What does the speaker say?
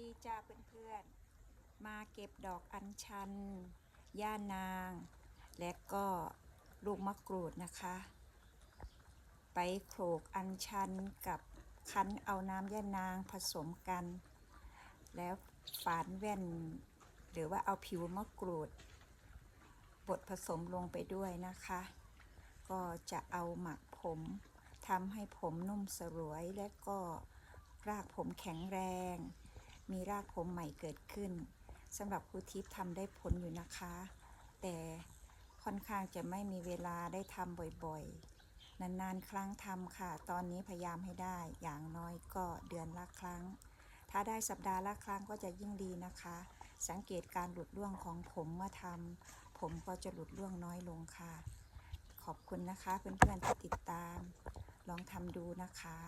ดีจ้าเพื่อนๆ มาเก็บดอกอัญชัน ย่านาง และก็ลูกมะกรูดนะคะ ไปโขลกอัญชันกับคั้นเอาน้ำย่านางผสมกัน แล้วฝานแว่น หรือว่าเอาผิวมะกรูดบดผสมลงไปด้วยนะคะ ก็จะเอาหมักผมทำให้ผมนุ่มสลวยและก็รากผมแข็งแรง มีรากผมใหม่เกิดขึ้นสำหรับครูทิพย์ทำได้ผลอยู่นะคะ แต่ค่อนข้างจะไม่มีเวลาได้ทำบ่อยๆ นานๆ ครั้งทำค่ะ ตอนนี้พยายามให้ได้ อย่างน้อยก็เดือนละครั้ง ถ้าได้สัปดาห์ละครั้งก็จะยิ่งดีนะคะ สังเกตการหลุดร่วงของผมเมื่อทำผมก็จะหลุดร่วงน้อยลงค่ะ ขอบคุณนะคะเพื่อนๆที่ติดตาม ลองทำดูนะคะ